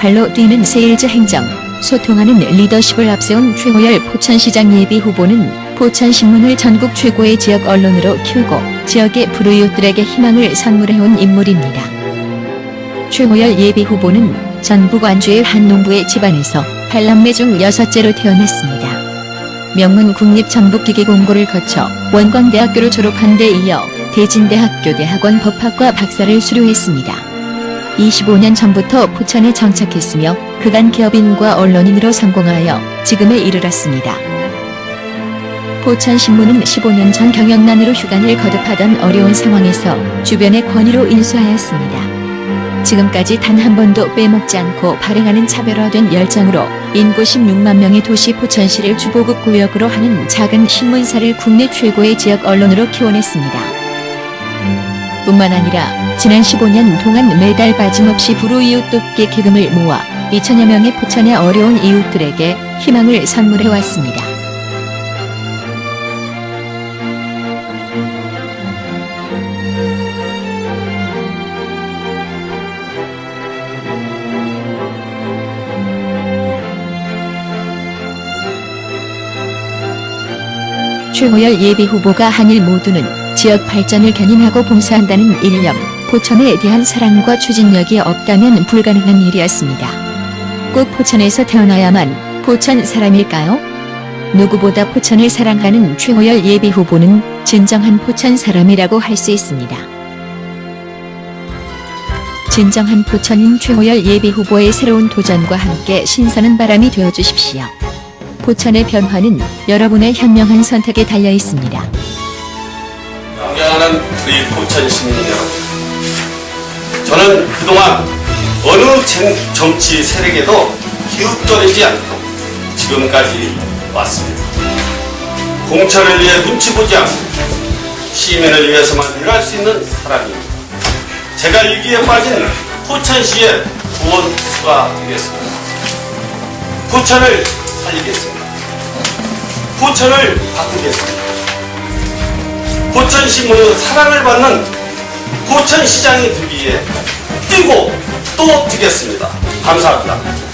발로 뛰는 세일즈 행정, 소통하는 리더십을 앞세운 최호열 포천시장 예비 후보는 포천신문을 전국 최고의 지역 언론으로 키우고 지역의 불우이웃들에게 희망을 선물해온 인물입니다. 최호열 예비 후보는 전북 완주의 한 농부의 집안에서 8남매 중 여섯째로 태어났습니다. 명문 국립 전북기계 공고를 거쳐 원광대학교를 졸업한 데 이어 대진대학교 대학원 법학과 박사를 수료했습니다. 25년 전부터 포천에 정착했으며 그간 기업인과 언론인으로 성공하여 지금에 이르렀습니다. 포천신문은 15년 전 경영난으로 휴관을 거듭하던 어려운 상황에서 주변의 권위로 인수하였습니다. 지금까지 단 한 번도 빼먹지 않고 발행하는 차별화된 열정으로 인구 16만 명의 도시 포천시를 주보급 구역으로 하는 작은 신문사를 국내 최고의 지역 언론으로 키워냈습니다. 뿐만 아니라 지난 15년 동안 매달 빠짐없이 불우이웃 돕기 기금을 모아 2천여 명의 포천의 어려운 이웃들에게 희망을 선물해왔습니다. 최호열 예비 후보가 한일 모두는 지역 발전을 견인하고 봉사한다는 일념, 포천에 대한 사랑과 추진력이 없다면 불가능한 일이었습니다. 꼭 포천에서 태어나야만 포천 사람일까요? 누구보다 포천을 사랑하는 최호열 예비 후보는 진정한 포천 사람이라고 할 수 있습니다. 진정한 포천인 최호열 예비 후보의 새로운 도전과 함께 신선한 바람이 되어 주십시오. 포천의 변화는 여러분의 현명한 선택에 달려 있습니다. 존경하는 우리 포천 시민 여러분. 저는 그동안 어느 정- 정치 세력에도 기웃거리지 않고 지금까지 왔습니다. 공천을 위해 눈치 보지 않고 시민을 위해서만 일할 수 있는 사람입니다. 제가 위기에 빠진 포천시의 구원수가 되겠습니다. 포천을 살리겠습니다. 포천을 바꾸겠습니다. 포천신문의 사랑을 받는 포천시장이 되기 위해 뛰고 또 뛰겠습니다. 감사합니다.